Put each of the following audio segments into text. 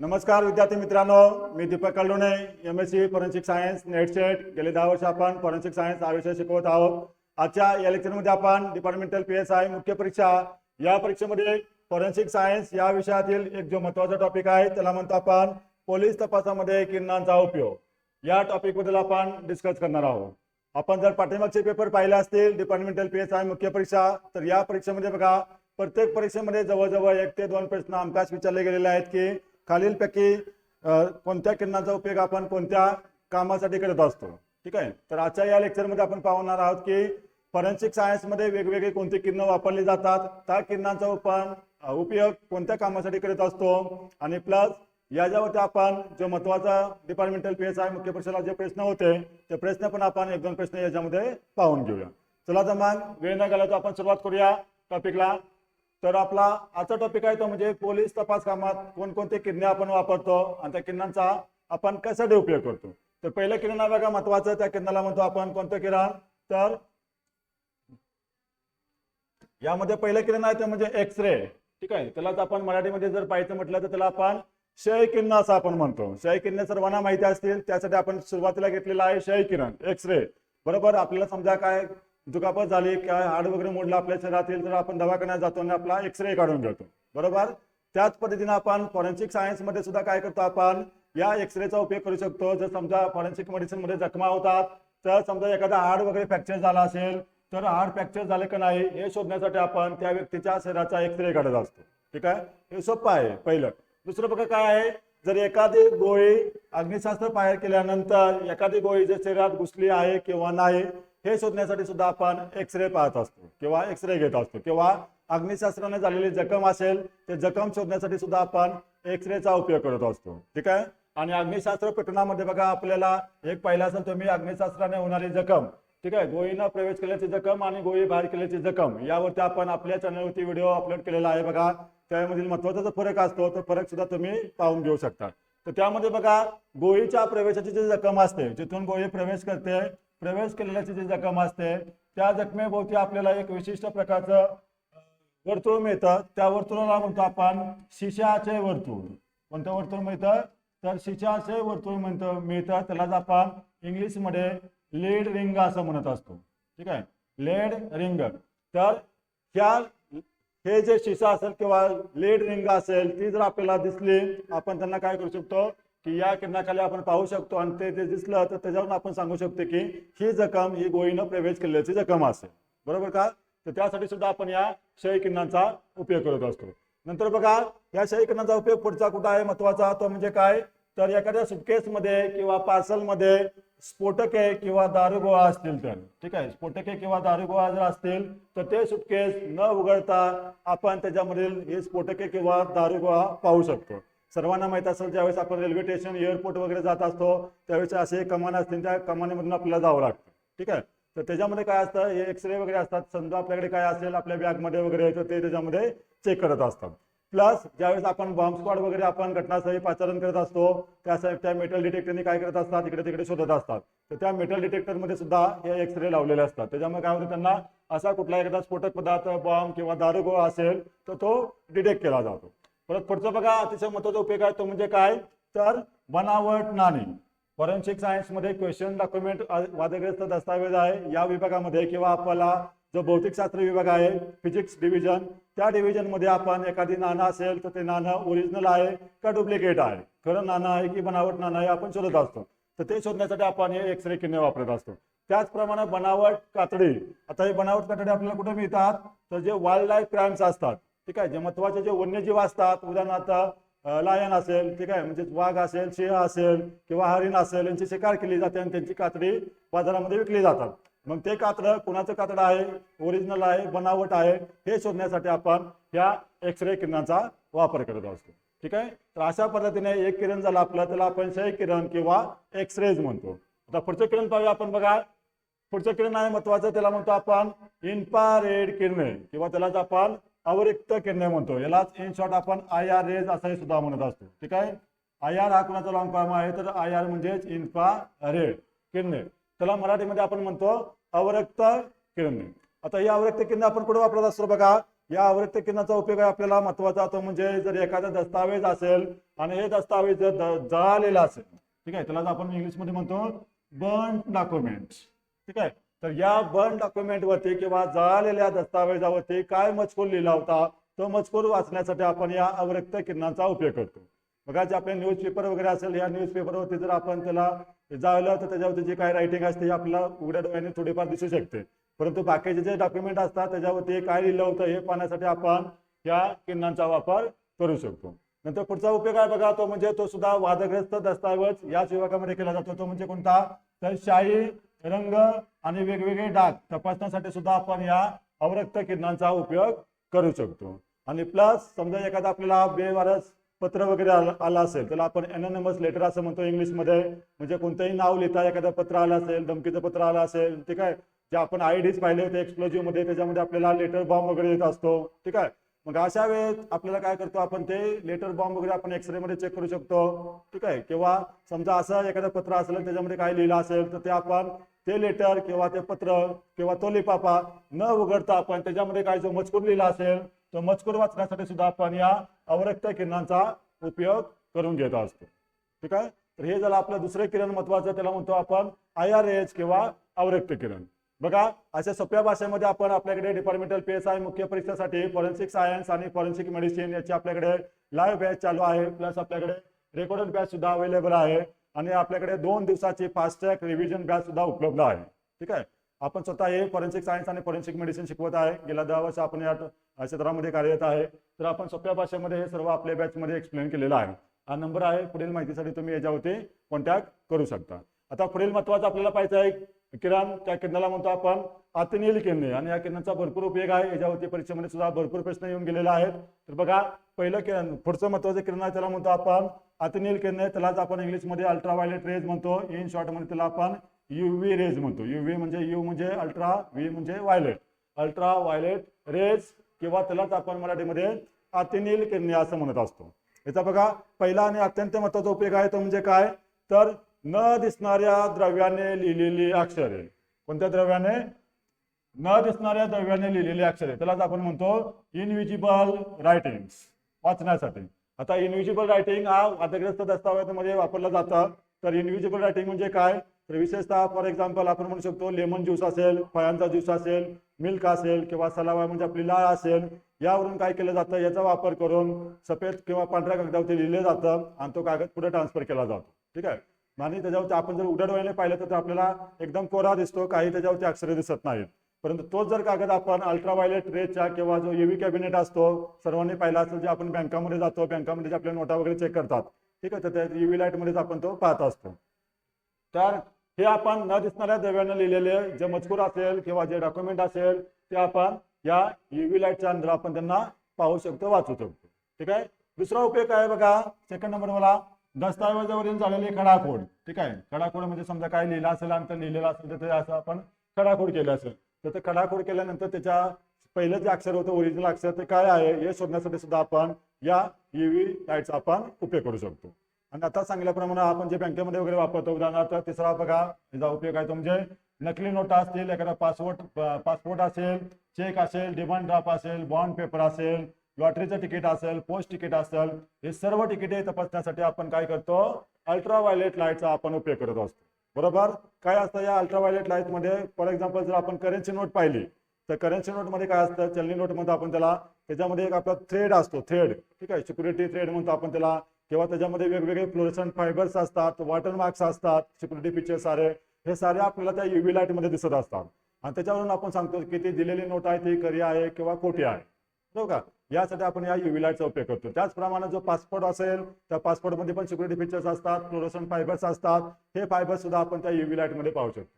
नमस्कार विद्यार्थी मित्रांनो. मी Deepak Kallone M S C forensic science NET SET गेले दहा वर्ष आपण फॉरेन्सिक सायन्स हा विषय शिकवत आहोत. आजच्या या लेक्चरमध्ये आपण डिपार्टमेंटल पी एस आय मुख्य परीक्षा. या परीक्षेमध्ये फॉरेन्सिक सायन्स या विषयातील एक जो महत्त्वाचा टॉपिक आहे त्याला म्हणतो आपण पोलीस तपासामध्ये किरणांचा उपयोग. या टॉपिकबद्दल आपण डिस्कस करणार आहोत. आपण जर पाठीमागचे पेपर पाहिले असतील डिपार्टमेंटल पी एस आय मुख्य परीक्षा तर या परीक्षेमध्ये बघा प्रत्येक परीक्षेमध्ये जवळजवळ एक ते दोन प्रश्न आमकाच विचारले गेलेले आहेत की खालीलपैकी कोणत्या किरणाचा उपयोग आपण कोणत्या कामासाठी करत असतो? ठीक आहे? तर आजच्या या लेक्चरमध्ये आपण पाहणार आहोत की फॉरेन्सिक सायन्समध्ये वेगवेगळे कोणते किरण वापरली जातात त्या किरणांचा आपण उपयोग कोणत्या कामासाठी करत असतो? आणि प्लस याच्यावरती आपण जो महत्त्वाचा डिपार्टमेंटल पी एस आय मुख्य परीक्षेला जे प्रश्न होते ते प्रश्न पण आपण एक दोन प्रश्न याच्यामध्ये पाहून घेऊया. चला तर मग वेळ न घालवता आपण सुरुवात करूया टॉपिकला तर आपला आजचा टॉपिक आहे तो म्हणजे पोलीस तपास कामात कोणकोणते किरणे आपण वापरतो आणि त्या किरणांचा आपण कशासाठी उपयोग करतो. तर पहिलं किरण आहे बघा महत्वाचं त्या किरणाला म्हणतो आपण कोणतं किरण तर यामध्ये पहिलं किरण आहे ते म्हणजे एक्स रे ठीक आहे? त्यालाच आपण मराठीमध्ये जर पाहायचं म्हटलं तर त्याला आपण क्षय किरण असं आपण म्हणतो. क्षय किरण सर्वांना माहिती असतील त्यासाठी आपण सुरुवातीला घेतलेलं आहे क्षय किरण एक्स रे बरोबर? आपल्याला समजा काय दुखापत झाली काय हाड वगैरे मोडलं आपल्या शरीरातील तर आपण दवाखान्यात जातो आणि आपला एक्सरे काढून घेतो. बरोबर? त्याच पद्धतीने आपण फॉरेन्सिक सायन्समध्ये सुद्धा काय करतो आपण? या एक्सरेचा उपयोग करू शकतो. जर समजा फॉरेन्सिक मेडिसिनमध्ये जखमा होतात तर समजा एखादा हाड वगैरे फ्रॅक्चर झाला असेल तर हाड फ्रॅक्चर झाले का नाही हे शोधण्यासाठी आपण त्या व्यक्तीच्या शरीराचा एक्सरे काढत असतो. ठीक आहे? हे सोपं आहे पहिलं. दुसरं बघा काय आहे? जर एखादी गोळी अग्निशास्त्र फायर केल्यानंतर एखादी गोळी जर शरीरात घुसली आहे किंवा नाही हे शोधण्यासाठी सुद्धा आपण एक्सरे पाहत असतो किंवा एक्सरे घेत असतो किंवा अग्निशास्त्राने झालेली जखम असेल ते जखम शोधण्यासाठी सुद्धा आपण एक्सरेचा उपयोग करत असतो. ठीक आहे? आणि अग्निशास्त्र पठणामध्ये बघा आपल्याला एक पहिला असेल तुम्ही अग्निशास्त्राने होणारी जखम. ठीक आहे? गोळीनं प्रवेश केल्याची जखम आणि गोळी बाहेर केल्याची जखम. यावरती आपण आपल्या चॅनलवरती व्हिडिओ अपलोड केलेला आहे बघा. त्यामधील महत्त्वाचा जो फरक असतो तो फरक सुद्धा तुम्ही पाहून घेऊ शकता. तर त्यामध्ये बघा गोळीच्या प्रवेशाची जी जखम असते जिथून गोळी प्रवेश करते प्रवेश केलेल्याची जी जखम असते. त्या जखमेभोवती आपल्याला एक विशिष्ट प्रकारचं वर्तुळ मिळतं. त्या वर्तुळाला म्हणतो आपण शिशाचे वर्तुळ. कोणतं वर्तुळ मिळतं? तर शिशाचे वर्तुळ म्हणतं मिळतं. त्यालाच आपण इंग्लिशमध्ये लेड रिंग असं म्हणत असतो. ठीक आहे? Lead ring. तर ह्या हे जे शिसा असेल किंवा लेड रिंग असेल ती जर आपल्याला दिसली आपण त्यांना काय करू शकतो? की या किरणाखाली आपण पाहू शकतो आणि ते जे दिसलं तर त्याच्यावरून आपण सांगू शकतो की ही जखम ही गोळीनं प्रवेश केल्याची जखम असेल. बरोबर का? तर त्यासाठी सुद्धा आपण या क्षय किरणांचा उपयोग करत असतो. नंतर बघा या क्षय किरणाचा उपयोग पुढचा कुठं आहे? महत्त्वाचा तो म्हणजे काय? तर एखाद्या सुटकेसमध्ये किंवा पार्सलमध्ये स्फोटके किंवा दारुगोळा असतील तर. ठीक आहे? स्फोटके किंवा दारुगोळा जर असतील तर ते सुटकेस न उघडता आपण त्याच्यामधील हे स्फोटके किंवा दारुगोळा पाहू शकतो. सर्वांना माहीत असेल ज्यावेळेस आपण रेल्वे स्टेशन एअरपोर्ट वगैरे जात असतो त्यावेळेस असे कमान असतील त्या कमानीमधून आपल्याला जावं लागतं. ठीक आहे? तर त्याच्यामध्ये काय असतं हे एक्सरे वगैरे असतात समजा आपल्याकडे काय असेल आपल्या बॅगमध्ये वगैरे तर ते त्याच्यामध्ये चेक करत असतात. प्लस ज्यावेळेस आपण बॉम्ब स्क्वॉड वगैरे आपण घटनास्थळी पाचारण करत असतो त्या त्या मेटल डिटेक्टरने काय करत असतात इकडे तिकडे शोधत असतात. तर त्या मेटल डिटेक्टरमध्ये सुद्धा हे एक्सरे लावलेले असतात. त्याच्यामुळे काय होतं त्यांना असा कुठला एखादा स्फोटक पदार्थ बॉम्ब किंवा दारुगोळा असेल तर तो डिटेक्ट केला जातो. परत पुढचं बघा अतिशय महत्त्वाचा उपयोग आहे तो म्हणजे काय? तर बनावट नाणी. फॉरेन्सिक सायन्समध्ये क्वेश्चन डॉक्युमेंट वादग्रस्त दस्तावेज आहे. या विभागामध्ये किंवा आपल्याला जो भौतिकशास्त्र विभाग आहे फिजिक्स डिव्हिजन त्या डिव्हिजनमध्ये आपण एखादी नाणं असेल तर ते नाणं ओरिजिनल आहे का डुप्लिकेट आहे? खरं नाणं आहे की बनावट नाणं आहे आपण शोधत असतो. तर ते शोधण्यासाठी आपण हे एक्सरे किरणे वापरत असतो. त्याचप्रमाणे बनावट कातडी. आता हे बनावट कातडी आपल्याला कुठे मिळतात? तर जे वाईल्ड लाईफ क्राईम्स असतात ठीक आहे? जे महत्त्वाचे जे वन्यजीव असतात उदाहरणार्थ लायन असेल ठीक आहे? म्हणजे वाघ असेल सिंह असेल किंवा हरिण असेल यांची शिकार केली जाते आणि त्यांची कातडी बाजारामध्ये विकली जातात. मग ते कातडं कुणाचं कातडं आहे? ओरिजिनल आहे बनावट आहे हे शोधण्यासाठी आपण या एक्सरे किरणांचा वापर करत असतो. ठीक आहे? तर अशा पद्धतीने एक किरण झालं आपलं त्याला आपण क्षय किरण किंवा एक्सरेज म्हणतो. आता पुढचं किरण पाहूया आपण बघा. पुढचं किरण आहे महत्वाचं त्याला म्हणतो आपण इन्फ्रारेड किरणे किंवा त्यालाच आपण अवरिक्त किरणे म्हणतो. यालाच इन शॉर्ट आपण आय आर रेज असंही सुद्धा म्हणत असतो. ठीक आहे? आय आर हा कुणाचा लॉंग फॉर्म आहे? तर आय आर म्हणजेच इन्फ्रा रेड किरणे त्याला मराठीमध्ये आपण म्हणतो अवरक्त किरणे आता ही अवरक्त किरणे आपण कुठे वापरत असतो बघा? या अवरक्त किरणाचा उपयोग आपल्याला महत्त्वाचा तो म्हणजे जर एखादा दस्तावेज असेल आणि हे दस्तावेज जर जळालेला असेल ठीक आहे? त्याला आपण इंग्लिशमध्ये म्हणतो बर्न डॉक्युमेंट ठीक आहे? तर या बर्न डॉक्युमेंटवरती किंवा जळालेल्या दस्तावेजावरती काय मजकूर लिहिला होता तो मजकूर वाचण्यासाठी आपण या अवरक्त किरणांचा उपयोग करतो. बघा जे आपले न्यूजपेपर वगैरे असेल या न्यूजपेपरवरती जर आपण त्याला जाळलं तर त्याच्यावरती जे काय रायटिंग असते हे आपल्याला उघड्या डोळ्याने थोडीफार दिसू शकते. परंतु बाकीचे जे डॉक्युमेंट असतात त्याच्यावरती काय लिहिलं होतं हे पाहण्यासाठी आपण या किरणांचा वापर करू शकतो. नंतर पुढचा उपयोग आहे बघा तो म्हणजे तो सुद्धा वादग्रस्त दस्तावेज याच विभागामध्ये केला जातो. तो म्हणजे कोणता? तर शाही रंग आणि वेगवेगळे डाग तपासण्यासाठी सुद्धा आपण या अवरक्त किरणांचा उपयोग करू शकतो. आणि प्लस समजा एखादा आपल्याला बेवारस पत्र वगैरे आलं असेल त्याला आपण एनोनमस लेटर असं म्हणतो इंग्लिशमध्ये म्हणजे कोणतंही नाव लिहिता एखादं पत्र आलं असेल धमकीचं पत्र आलं असेल ठीक आहे. जे आपण आय डीज पाहिले होते एक्सप्लोजिव्हमध्ये त्याच्यामध्ये आपल्याला लेटर बॉम्ब वगैरे येत असतो ठीक आहे. मग अशा वेळेत आपल्याला काय करतो आपण ते लेटर बॉम्ब वगैरे आपण एक्सरे मध्ये चेक करू शकतो. ठीक आहे? किंवा समजा असं एखादं पत्र असेल त्याच्यामध्ये काय लिहिलं असेल तर ते आपण ते लेटर किंवा ते पत्र किंवा तो लिफाफा न उघडता आपण त्याच्यामध्ये काय जो मजकूर लिहिला असेल तो मजकूर वाचण्यासाठी सुद्धा आपण या अवरक्त किरणांचा उपयोग करून घेत असतो. ठीक आहे? तर हे झालं आपलं दुसरं किरण महत्वाचं त्याला म्हणतो आपण आय आर एच किंवा अवरक्त किरण. बघा अशा सोप्या भाषेमध्ये आपण आपल्याकडे डिपार्टमेंटल पी एस आय मुख्य परीक्षेसाठी फॉरेन्सिक सायन्स आणि फॉरेन्सिक मेडिसिन याची आपल्याकडे लाईव्ह बॅच चालू आहे. प्लस आपल्याकडे रेकॉर्डेड बॅच सुद्धा अवेलेबल आहे. आणि आपल्याकडे दोन दिवसाची फास्ट ट्रॅक रिव्हिजन बॅच सुद्धा उपलब्ध आहे. ठीक आहे? आपण स्वतः हे फॉरेन्सिक सायन्स आणि फॉरेन्सिक मेडिसिन शिकवत आहे. गेल्या दहा वर्ष आपण या क्षेत्रामध्ये कार्यरत आहे. तर आपण सोप्या भाषेमध्ये हे सर्व आपल्या बॅचमध्ये एक्सप्लेन केलेलं आहे. हा नंबर आहे. पुढील माहितीसाठी तुम्ही याच्यावरती कॉन्टॅक्ट करू शकता. आता पुढील महत्वाचं आपल्याला पाहिजे आहे किरण त्या किरणाला म्हणतो आपण आतनील किरणे. आणि या किरणाचा भरपूर उपयोग आहे. याच्यावरती परीक्षेमध्ये सुद्धा भरपूर प्रश्न येऊन गेलेले आहेत. तर बघा पहिलं किरण पुढचं महत्वाचं किरण आहे त्याला म्हणतो आपण आतनील किरणे. त्यालाच आपण इंग्लिशमध्ये अल्ट्राव्हायलेट रेज म्हणतो. E इन शॉर्टमध्ये त्याला आपण युव्ही रेज म्हणतो. युव्ही म्हणजे यू म्हणजे अल्ट्रा व्ही म्हणजे व्हायलेट अल्ट्रा व्हायलेट रेज किंवा त्यालाच आपण मराठीमध्ये अतिनील किरणे असं म्हणत असतो. याचा बघा पहिला आणि अत्यंत महत्त्वाचा उपयोग आहे तो म्हणजे काय? तर न दिसणाऱ्या द्रव्याने लिहिलेली अक्षरे. कोणत्या द्रव्याने? न दिसणाऱ्या द्रव्याने लिहिलेली अक्षरे. त्यालाच आपण म्हणतो इनविजिबल रायटिंग वाचण्यासाठी. आता इनविजिबल रायटिंग हा वादग्रस्त दस्तावेजामध्ये वापरला जातं. तर इनविजिबल रायटिंग म्हणजे काय? तर विशेषतः फॉर एक्झाम्पल आपण म्हणू शकतो लेमन ज्यूस असेल फळांचा ज्यूस असेल मिल्क असेल किंवा सलावा म्हणजे आपली लाळ असेल यावरून काय केलं जातं? याचा वापर करून सफेद किंवा पांढऱ्या कागदावरती लिहिलं जातं आणि तो कागद पुढे ट्रान्सफर केला जातो. ठीक आहे? आणि त्याच्यावरती आपण जर उघड्या डोळ्याने पाहिलं तर आपल्याला एकदम कोरा दिसतो काही त्याच्यावरती अक्षरे दिसत नाहीत परंतु तोच जर कागद आपण अल्ट्राव्हायलेट रेजच्या किंवा जो एव्ही कॅबिनेट असतो सर्वांनी पाहिला असेल जे आपण बँकामध्ये जातो बँकामध्ये जे आपल्या नोटा वगैरे चेक करतात. ठीक आहे तर त्या युव्ही लाईटमध्येच आपण तो पाहत असतो. तर हे आपण न दिसणाऱ्या द्रव्यानं लिहिलेले जे मजकूर असेल किंवा जे डॉक्युमेंट असेल ते आपण या युव्ही लाईटच्या अंदर आपण त्यांना पाहू शकतो वाचू शकतो. ठीक आहे? दुसरा उपयोग काय बघा? सेकंड नंबर मला दस्तावेजावरील झालेले खडाखोड ठीक आहे खडाखोड म्हणजे समजा काय लिहिलं असेल आणि लिहिलेलं असेल तर ते असं आपण खडाखोड केलं असेल. तर ते खडाखोड केल्यानंतर त्याच्या पहिलं जे अक्षर होतं ओरिजिनल अक्षर ते काय आहे? हे शोधण्यासाठी सुद्धा आपण या ईव्ही लाईटचा आपण उपयोग करू शकतो. आणि आता सांगितल्याप्रमाणे आपण जे बँकेमध्ये वगैरे वापरतो उदाहरणार्थ तिसरा बघा याचा उपयोग आहे तो म्हणजे नकली नोटा असतील एखादा पासपोर्ट पासपोर्ट असेल चेक असेल डिमांड ड्राफ्ट असेल बॉन्ड पेपर असेल लॉटरीचं तिकीट असेल पोस्ट तिकीट असेल हे सर्व तिकिटे तपासण्यासाठी आपण काय करतो? अल्ट्राव्हायलेट लाईटचा आपण उपयोग करत असतो. बरोबर? काय असतं या अल्ट्राव्हायलेट लाइटमध्ये फॉर एक्झाम्पल जर आपण करन्सी नोट पाहिली तर करन्सी नोटमध्ये काय असतं? चलनी नोटमध्ये आपण त्याला त्याच्यामध्ये एक आपला थ्रेड असतो थ्रेड ठीक आहे? सिक्युरिटी थ्रेड म्हणतो आपण त्याला. किंवा त्याच्यामध्ये वेगवेगळे फ्लोरेसन फायबर्स असतात वॉटर मार्क्स असतात सिक्युरिटी पिक्चर सारे. हे सारे आपल्याला त्या युव्ही लाइटमध्ये दिसत असतात. आणि त्याच्यावरून आपण सांगतो की ती दिलेली नोट आहे ती करी आहे किंवा खोटी आहे. बरोबर? का यासाठी आपण या युव्ही लाईटचा उपयोग करतो. त्याचप्रमाणे जो पासपोर्ट असेल त्या पासपोर्टमध्ये पण सिक्युरिटी फीचर्स असतात क्लोरोसन फायबर्स असतात. हे फायबर्स सुद्धा आपण त्या युव्ही लाइटमध्ये पाहू शकतो.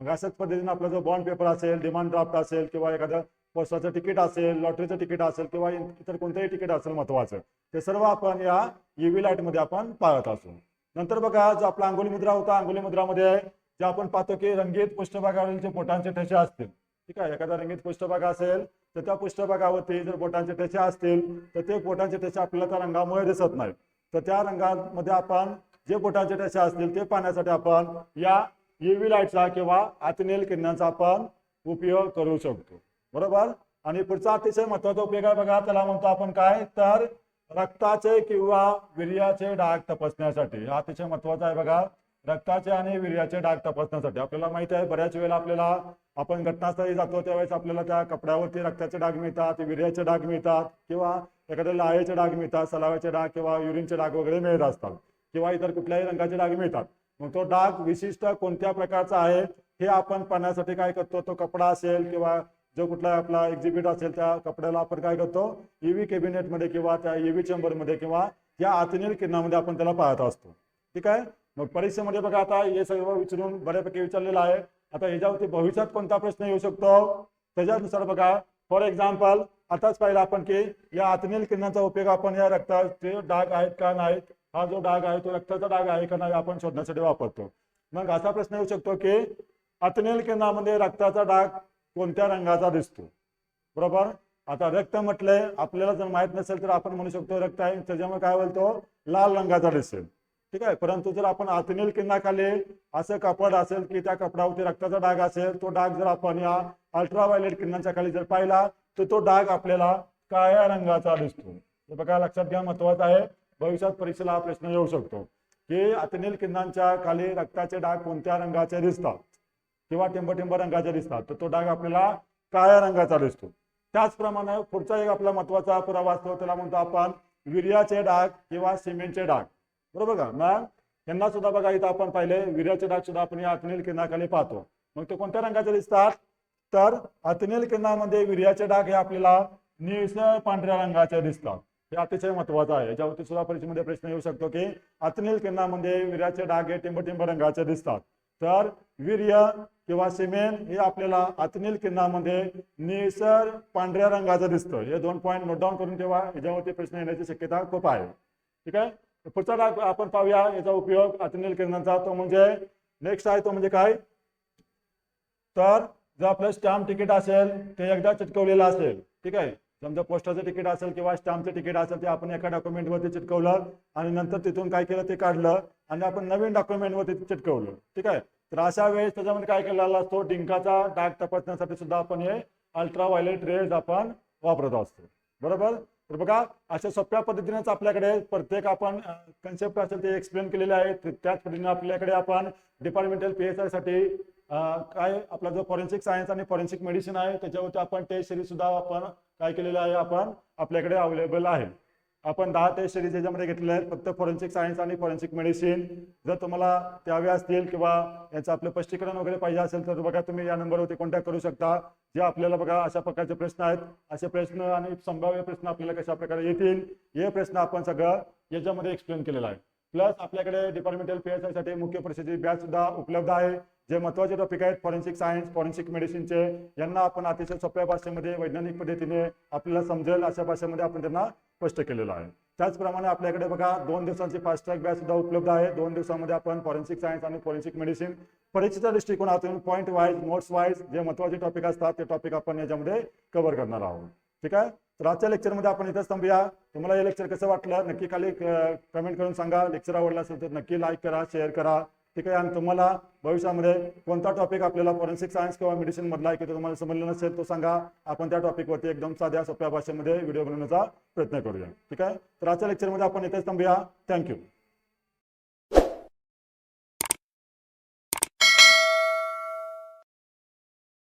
मग अशाच पद्धतीने आपला जो बॉन्ड पेपर असेल डिमांड ड्राफ्ट असेल किंवा एखादं पोस्टाचं तिकीट असेल लॉटरीचं तिकीट असेल किंवा इतर कोणतंही तिकीट असेल महत्वाचं ते सर्व आपण या युव्ही लाइटमध्ये आपण पाहत असू. नंतर बघा जो आपला अंगोली मुद्रा होता अंगोली मुद्रामध्ये जे आपण पाहतो की रंगीत पृष्ठभागावरील जे बोटांचे ठसे असतील ठीक आहे एखादा रंगीत पृष्ठभाग असेल तर त्या पृष्ठभागावरती जर बोटांचे ठसे असतील तर ते बोटांचे ठसे आपल्याला त्या रंगामुळे दिसत नाहीत. तर त्या रंगामध्ये आपण जे बोटांचे ठसे असतील ते पाहण्यासाठी आपण या युव्ही लाईटचा किंवा आतनेल किरणांचा आपण उपयोग करू शकतो. बरोबर? आणि पुढचा अतिशय महत्त्वाचा उपयोग आहे बघा त्याला म्हणतो आपण काय? तर रक्ताचे किंवा वीर्याचे डाग तपासण्यासाठी. हा अतिशय महत्त्वाचा आहे बघा. रक्ताचे आणि वीर्याचे डाग तपासण्यासाठी. आपल्याला माहिती आहे बऱ्याच वेळेला आपल्याला आपण घटनास्थळी जातो त्यावेळेस आपल्याला त्या कपड्यावरती रक्ताचे डाग मिळतात विर्याचे डाग मिळतात किंवा एखाद्या लाळेचे डाग मिळतात सलावाचे डाग किंवा युरिनचे डाग वगैरे मिळत असतात किंवा इतर कुठल्याही रंगाचे डाग मिळतात. मग तो डाग विशिष्ट कोणत्या प्रकारचा आहे हे आपण पाहण्यासाठी काय करतो तो कपडा असेल किंवा जो कुठला आपला एक्झिबिट असेल त्या कपड्याला आपण काय करतो ईव्ही कॅबिनेटमध्ये किंवा त्या ईव्ही चेंबरमध्ये किंवा या आतनील किरणामध्ये आपण त्याला पाहत असतो. ठीक आहे? मग परीक्षेमध्ये बघा आता हे सर्व विचारून बऱ्यापैकी विचारलेलं आहे. आता ह्याच्यावरती भविष्यात कोणता प्रश्न येऊ शकतो? त्याच्यानुसार बघा. फॉर एक्झाम्पल आताच पाहिलं आपण की या आतनील किरणाचा उपयोग आपण या रक्ताचे डाग आहेत का नाहीत? हा जो डाग आहे तो रक्ताचा डाग आहे का नाही आपण शोधण्यासाठी वापरतो. मग असा प्रश्न येऊ शकतो की अतनेल किरणामध्ये रक्ताचा डाग कोणत्या रंगाचा दिसतो? बरोबर? आता रक्त म्हटलंय आपल्याला जर माहीत नसेल तर आपण म्हणू शकतो रक्त आहे. त्याच्यामुळे काय बोलतो? लाल रंगाचा दिसेल. ठीक आहे? परंतु जर आपण आतनील किरणाखाली असं कापड असेल की त्या कपडावरती रक्ताचा डाग असेल तो डाग जर आपण या अल्ट्राव्हायलेट किरणाच्या खाली जर पाहिला तर तो डाग आपल्याला काळ्या रंगाचा दिसतो. हे बघा लक्षात घ्या महत्वाचं आहे. भविष्यात परीक्षेला हा प्रश्न येऊ शकतो की अतनील किरणांच्या खाली रक्ताचे डाग कोणत्या रंगाचे दिसतात? किंवा टिंबटिंब रंगाचे दिसतात तर तो डाग आपल्याला काळ्या रंगाचा दिसतो. त्याचप्रमाणे पुढचा एक आपला महत्त्वाचा पुरावा असतो त्याला म्हणतो आपण विर्याचे डाग किंवा सिमेंटचे डाग. बरोबर का? मग यांना सुद्धा बघा इथं आपण पाहिले विर्याचे डाग सुद्धा आपण या अतनेल किरणाखाली पाहतो. मग ते कोणत्या रंगाचे दिसतात? तर अतनेल किरणामध्ये विर्याचे डाग हे आपल्याला निळसर पांढऱ्या रंगाचे दिसतात. हे अतिशय महत्वाचं आहे. याच्यावरती सुद्धा परीक्षेमध्ये प्रश्न येऊ शकतो की अतनेल किरणामध्ये विर्याचे डाग हे टिंबटिंब रंगाचे दिसतात. तर वीर्य किंवा सिमेंट हे आपल्याला अतनील किरणामध्ये निळसर पांढऱ्या रंगाचं दिसतं. हे दोन पॉईंट नोट डाऊन करून ठेवा. याच्यावरती प्रश्न येण्याची शक्यता खूप आहे. ठीक आहे? पुढचा डाग आपण पाहूया याचा उपयोग अतिनील किरणांचा तो म्हणजे नेक्स्ट आहे तो म्हणजे काय? तर जर आपलं स्टॅम्प तिकीट असेल ते एकदा चिटकवलेलं असेल ठीक आहे? समजा पोस्टाचं तिकीट असेल किंवा स्टॅम्पचं तिकीट असेल ते आपण एका डॉक्युमेंटवरती चिटकवलं आणि नंतर तिथून काय केलं ते काढलं आणि आपण नवीन डॉक्युमेंटवरती चिटकवलं ठीक आहे? तर अशा वेळेस त्याच्यामध्ये काय केलेला असतो डिंकाचा डाग तपासण्यासाठी सुद्धा आपण हे अल्ट्रा व्हायलेट रेज आपण वापरत असतो बरोबर? तर बघा अशा सोप्या पद्धतीनेच आपल्याकडे प्रत्येक आपण कन्सेप्ट असेल ते एक्सप्लेन केलेले आहेत. त्याच पद्धतीने आपल्याकडे आपण डिपार्टमेंटल पी एस आयसाठी काय आपला जो फॉरेन्सिक सायन्स आणि फॉरेन्सिक मेडिसिन आहे त्याच्यावरती आपण टेस्ट सिरीज सुद्धा आपण काय केलेलं आहे आपण आपल्याकडे अवेलेबल आहे. आपण दहा टेस्ट सिरीज याच्यामध्ये घेतलेले आहेत. फक्त फॉरेन्सिक सायन्स आणि फॉरेन्सिक मेडिसिन जर तुम्हाला त्या हव्या असतील किंवा याचं आपलं स्पष्टीकरण वगैरे पाहिजे असेल तर बघा तुम्ही या नंबरवरती कॉन्टॅक्ट करू शकता. जे आपल्याला बघा अशा प्रकारचे प्रश्न आहेत असे प्रश्न आणि संभाव्य प्रश्न आपल्याला कशा प्रकारे येतील हे प्रश्न आपण सगळं याच्यामध्ये एक्सप्लेन केलेला आहे. प्लस आपल्याकडे डिपार्टमेंटल पी एससाठी मुख्य परीक्षेची बॅच सुद्धा उपलब्ध आहे. जे महत्त्वाचे टॉपिक आहेत फॉरेन्सिक सायन्स फॉरेन्सिक मेडिसिनचे यांना आपण अतिशय सोप्या भाषेमध्ये वैज्ञानिक पद्धतीने आपल्याला समजेल अशा भाषेमध्ये आपण त्यांना स्पष्ट केलेलं आहे. त्याचप्रमाणे आपल्याकडे बघा दोन दिवसांची फास्ट ट्रॅक बॅच सुद्धा उपलब्ध आहे. दोन दिवसामध्ये आपण फॉरेन्सिक सायन्स आणि फॉरेन्सिक मेडिसिन परीक्षेच्या दृष्टिकोनातून पॉईंट वाईज नोट्स वाईज जे महत्त्वाचे टॉपिक असतात ते टॉपिक आपण याच्यामध्ये कव्हर करणार आहोत. ठीक आहे? तर आजच्या लेक्चरमध्ये आपण इथंच थांबूया. तुम्हाला हे लेक्चर कसं वाटलं? नक्की खाली कमेंट करून सांगा. लेक्चर आवडला असेल तर नक्की लाईक करा शेअर करा. ठीक आहे? आणि तुम्हाला भविष्यामध्ये कोणता टॉपिक आपल्याला फॉरेन्सिक सायन्स किंवा मेडिसिन मधला आहे की तुम्हाला समजलं नसेल तो सांगा. आपण त्या टॉपिकवरती एकदम साध्या सोप्या भाषेमध्ये व्हिडिओ बनवण्याचा प्रयत्न करूया. ठीक आहे? तर आजच्या लेक्चरमध्ये आपण इथेच थांबूया. थँक्यू